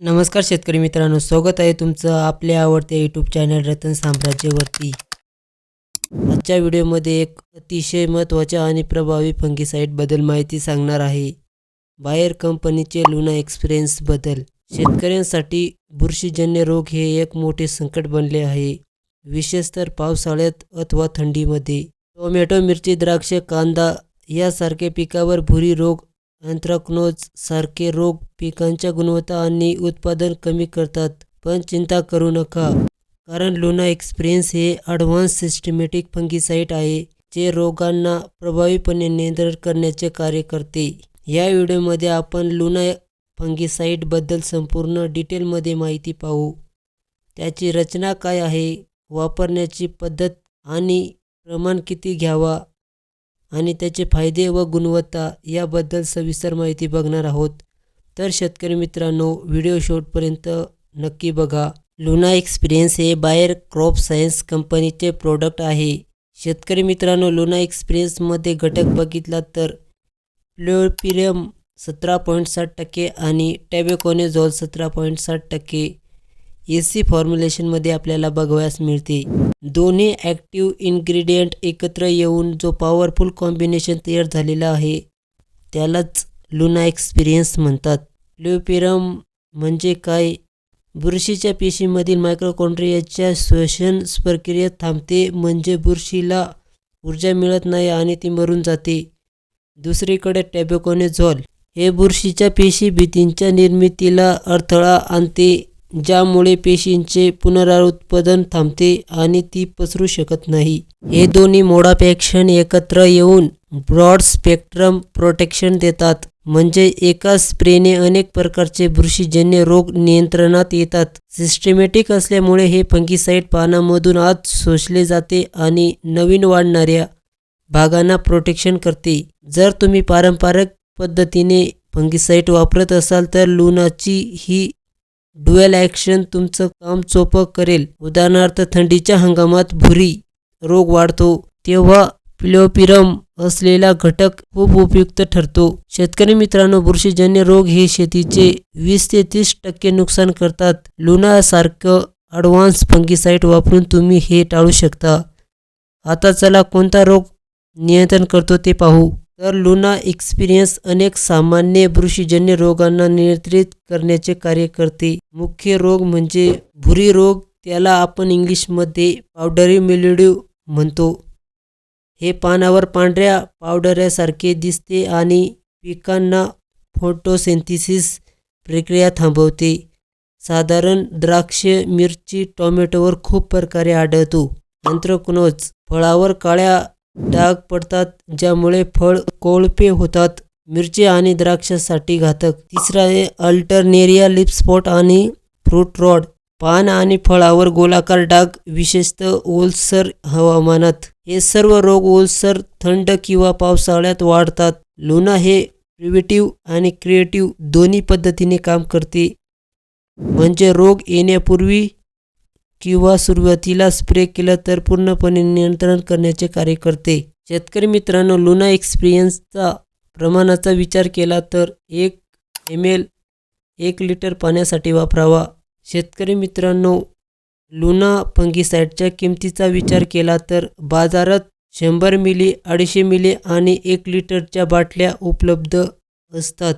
नमस्कार शेतकरी मित्रांनो स्वागत आहे तुमचं आपल्या आवडत्या यूट्यूब चॅनल रतन साम्राज्यवरती. आजच्या व्हिडिओमध्ये एक अतिशय महत्त्वाच्या आणि प्रभावी फंगीसाईडबद्दल माहिती सांगणार आहे. बायर कंपनीचे लुना एक्सपिरियन्सबद्दल शेतकऱ्यांसाठी बुरशीजन्य रोग हे एक मोठे संकट बनले आहे. विशेषतर पावसाळ्यात अथवा थंडीमध्ये. टोमॅटो मिरची द्राक्ष कांदा यासारख्या पिकावर भुरी रोग अँथ्राक्नोज सारखे रोग पिकांच्या गुणवत्ता आणि उत्पादन कमी करतात. पण चिंता करू नका कारण लुना एक्सपिरियन्स हे ॲडव्हान्स सिस्टमॅटिक फंगीसाईट आहे जे रोगांना प्रभावीपणे नियंत्रण करण्याचे कार्य करते. या व्हिडिओमध्ये आपण लुना फंगीसाईटबद्दल संपूर्ण डिटेलमध्ये माहिती पाहू. त्याची रचना काय आहे वापरण्याची पद्धत आणि प्रमाण किती घ्यावा आणि त्याचे फायदे व गुणवत्ता याबद्दल सविस्तर माहिती बघणार आहोत. तर शेतकरी मित्रांनो व्हिडिओ शेवटपर्यंत नक्की बघा. लुना एक्सपिरियन्स हे बायर क्रॉप सायन्स कंपनीचे प्रोडक्ट आहे. शेतकरी मित्रांनो लुना एक्सपिरियन्समध्ये घटक बघितला तर प्लोपिरियम सतरा पॉईंट साठ टक्के आणि टॅबेकोनेझॉल सतरा पॉईंट साठ टक्के. ए सी फॉर्म्युलेशनमध्ये आपल्याला बघावयास मिळते. दोन्ही ॲक्टिव्ह इन्ग्रेडियंट एकत्र येऊन जो पॉवरफुल कॉम्बिनेशन तयार झालेला आहे त्यालाच लुना एक्सपिरियन्स म्हणतात. ल्युपिरम म्हणजे काय? बुरशीच्या पेशीमधील मायक्रोकॉन्ड्रियाच्या श्वसन प्रक्रिया थांबते म्हणजे बुरशीला ऊर्जा मिळत नाही आणि ती मरून जाते. दुसरीकडे टॅबेकोनेझॉल. हे बुरशीच्या पेशी भीतींच्या निर्मितीला अडथळा आणते. ज्यामुळे पेशींचे पुनरुत्पादन थांबते आणि ती पसरू शकत नाही. हे दोन्ही मोडापेक्षण एकत्र येऊन ब्रॉड स्पेक्ट्रम प्रोटेक्शन देतात. म्हणजे एका स्प्रेने अनेक प्रकारचे बुरशीजन्य रोग नियंत्रणात येतात. सिस्टमॅटिक असल्यामुळे हे फंगीसाईड पानामधून आत शोषले जाते आणि नवीन वाढणाऱ्या भागांना प्रोटेक्शन करते. जर तुम्ही पारंपरिक पद्धतीने फंगीसाईट वापरत असाल तर लुनाची ही ड्युएल ॲक्शन तुमचं काम सोपं करेल. उदाहरणार्थ थंडीच्या हंगामात भुरी रोग वाढतो. तेव्हा प्लोपिरम असलेला घटक खूप उपयुक्त ठरतो. शेतकरी मित्रांनो बुरशीजन्य रोग हे शेतीचे वीस ते तीस टक्के नुकसान करतात. लुना सारखं ॲडव्हान्स फंगीसाईट वापरून तुम्ही हे टाळू शकता. आता चला कोणता रोग नियंत्रण करतो ते पाहू. तर लुना एक्सपिरियन्स अनेक सामान्य बुरशीजन्य रोगांना नियंत्रित करण्याचे कार्य करते. मुख्य रोग म्हणजे भुरी रोग त्याला आपण इंग्लिशमध्ये पावडरी मिलिड्यू म्हणतो. हे पानावर पांढऱ्या पावडऱ्यासारखे दिसते आणि पिकांना फोटोसेंथिसिस प्रक्रिया थांबवते. साधारण द्राक्ष मिरची टोमॅटोवर खूप प्रकारे आढळतो. अँथ्रॅकनोज फळावर काळ्या डाग पडतात ज्यामुळे फळ कोळपे होतात. मिरची आणि द्राक्षासाठी घातक. तिसरा आहे अल्टरनेरिया लिपस्पॉट आणि फ्रूट रॉड. पान आणि फळावर गोलाकार डाग विशेषतः ओलसर हवामानात. हे सर्व रोग ओलसर थंड किंवा पावसाळ्यात वाढतात. लुना हे प्रिव्हेटिव्ह आणि क्रिएटिव्ह दोन्ही पद्धतीने काम करते. म्हणजे रोग येण्यापूर्वी किंवा सुरुवातीला स्प्रे केला तर पूर्णपणे नियंत्रण करण्याचे कार्य करते. शेतकरी मित्रांनो लुना एक्सपिरियन्सचा प्रमाणाचा विचार केला तर एक एम एल एक लिटर पाण्यासाठी वापरावा. शेतकरी मित्रांनो लुना फंगीसाईडच्या किमतीचा विचार केला तर बाजारात शंभर मिली अडीचशे मिली आणि एक लिटरच्या बाटल्या उपलब्ध असतात.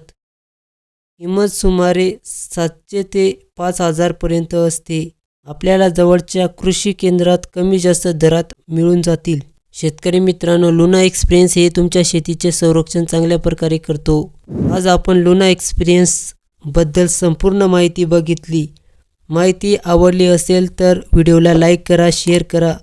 किंमत सुमारे सातशे ते पाच हजारपर्यंत असते. आपल्याला जवळच्या कृषी केंद्रात कमी जास्त दरात मिळून जातील. शेतकरी मित्रांनो लुना एक्सपिरियन्स हे तुमच्या शेतीचे संरक्षण चांगल्या प्रकारे करतो. आज आपण लुना एक्सपिरियन्सबद्दल संपूर्ण माहिती बघितली. माहिती आवडली असेल तर व्हिडिओला लाईक करा शेअर करा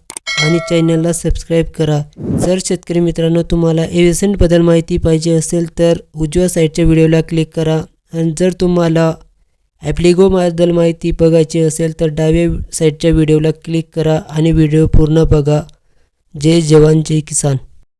आणि चॅनलला सबस्क्राईब करा. जर शेतकरी मित्रांनो तुम्हाला एव्हिसंटबद्दल माहिती पाहिजे असेल तर उजव्या साईडच्या व्हिडिओला क्लिक करा. आणि जर तुम्हाला ॲप्लिगोबद्दल माहिती बघायची असेल तर डाव्या साईडच्या व्हिडिओला क्लिक करा आणि व्हिडिओ पूर्ण बघा. जय जवान जय किसान.